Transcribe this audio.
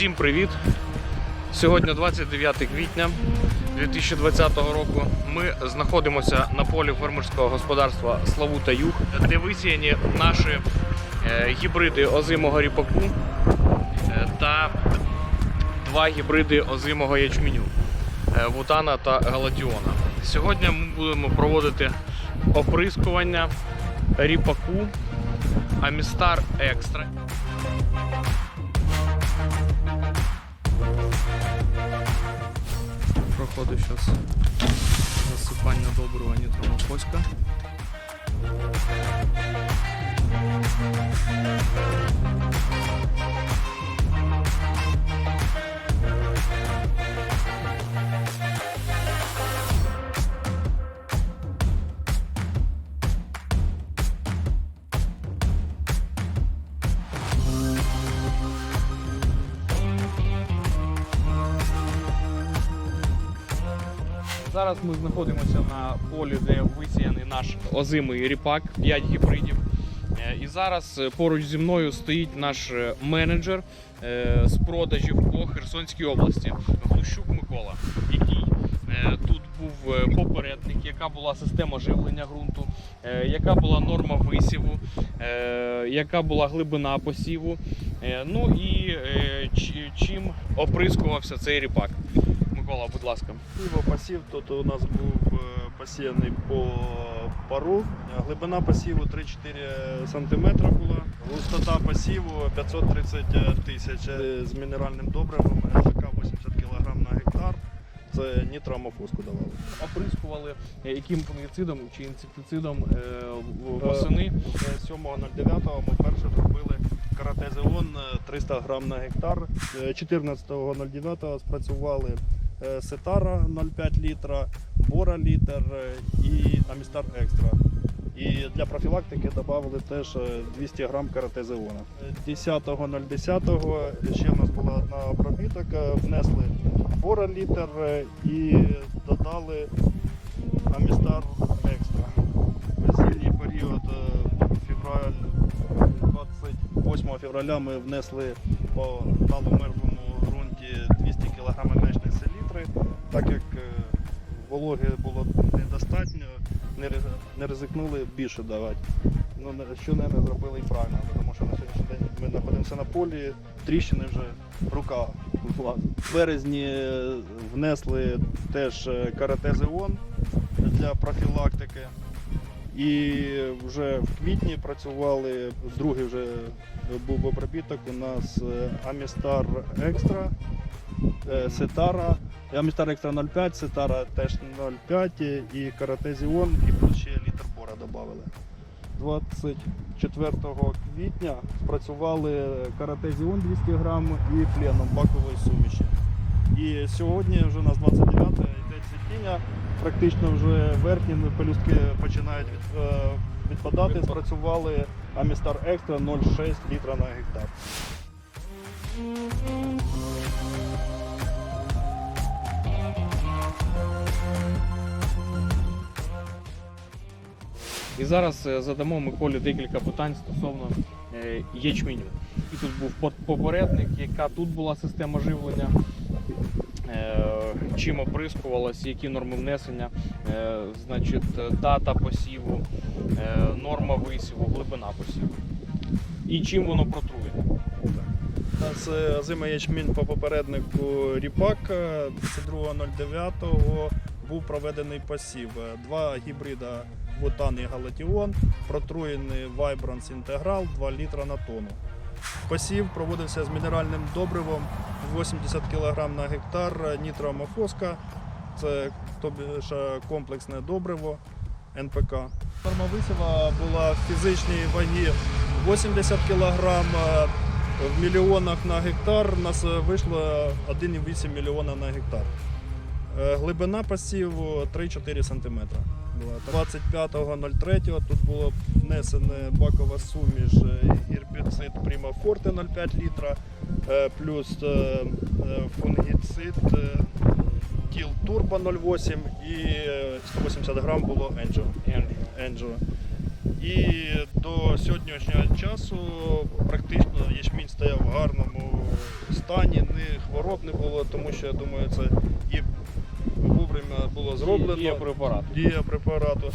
Всім привіт! Сьогодні 29 квітня 2020 року. Ми знаходимося на полі фермерського господарства Славута Юг, де висіяні наші е, гібриди озимого ріпаку е, та два гібриди озимого ячменю е, Вутана та Галадіона. Сьогодні ми будемо проводити оприскування ріпаку Амістар Екстра. Проходить зараз засипання доброго нітромофоська. Зараз ми знаходимося на полі, де висіяний наш озимий ріпак, 5 гібридів. Е, І зараз е, поруч зі мною стоїть наш е, менеджер з продажів по Херсонській області Глущук Микола, який тут був попередник, яка була система живлення ґрунту, яка була норма висіву, яка була глибина посіву. Ну і чим оприскувався цей ріпак. Микола, будь ласка. Пиво посів тут у нас був е, посіяний по пару. Глибина посіву 3-4 см була. Густота посіву 530 тисяч Е, з мінеральним добривом НПК 80 кг на гектар. Це нітроамофоску давали. Оприскували е, яким фунгіцидом чи інсектицидом в- восени. Е, 7.09 ми перше зробили каратезеон е, 300 грам на гектар. Е, 14.09 спрацювали сетара 0,5 літра, бора літр е, і амістар екстра. І для профілактики додали теж е, 200 грам каратезеона. Е, 10.010 ще в нас була одна обробіток, е, внесли бора літр е, і додали амістар екстра. Весільний період е, февраль 28 февраля ми внесли по таломерзлому ґрунті так як е, вологи було недостатньо, не ризикнули більше давати. Ну, що не зробили і правильно, тому що на сьогоднішній день ми знаходимося на полі, тріщини вже рука влазить. В березні е, внесли теж е, каратезеон для профілактики. І вже в квітні працювали, другий вже був обробіток у нас Амістар Екстра, Сетара, Амістар Екстра 0,5, Сетара теж 0,5 і Каратезіон, і плюс ще літр бора додали. 24 квітня спрацювали Каратезіон 200 грам і пленом бакової суміші. І сьогодні вже у нас 29 йде цвітіння, практично вже верхні пелюстки починають від, е, відпадати. Спрацювали Амістар Екстра 0,6 літра на гектар. І зараз е, задамо Миколі декілька питань стосовно е, ячменю. І тут був попередник, яка тут була система живлення, е, чим оприскувалась, які норми внесення, значить, дата посіву, норма висіву, глибина посіву. І чим воно протруєне. У нас е, озимий ячмінь по попереднику ріпак е, 32.09 був проведений посів. Е, Два гібрида Вутан і Галатіон, протруєний Vibrance Integral 2 літра на тонну. Посів проводився з мінеральним добривом 80 кг на гектар нітроамофоска. Це тобі е, комплексне добриво НПК. Форма висіва була в фізичній вагі 80 кг. В мільйонах на гектар у нас е, вийшло 1,8 мільйона на гектар. Е, Глибина посіву 3-4 см. 25.03 тут було внесена бакова суміш е, гербіцид Forte 0,5 літра, плюс фунгіцид Тіл Turbo 0,8 і е, 180 грам було Angel. Angel. І до сьогоднішнього часу практично ячмінь стояв в гарному стані, ні хвороб не було, тому що я думаю, це і вовремя було зроблено. Дія препарату. Дія препарату.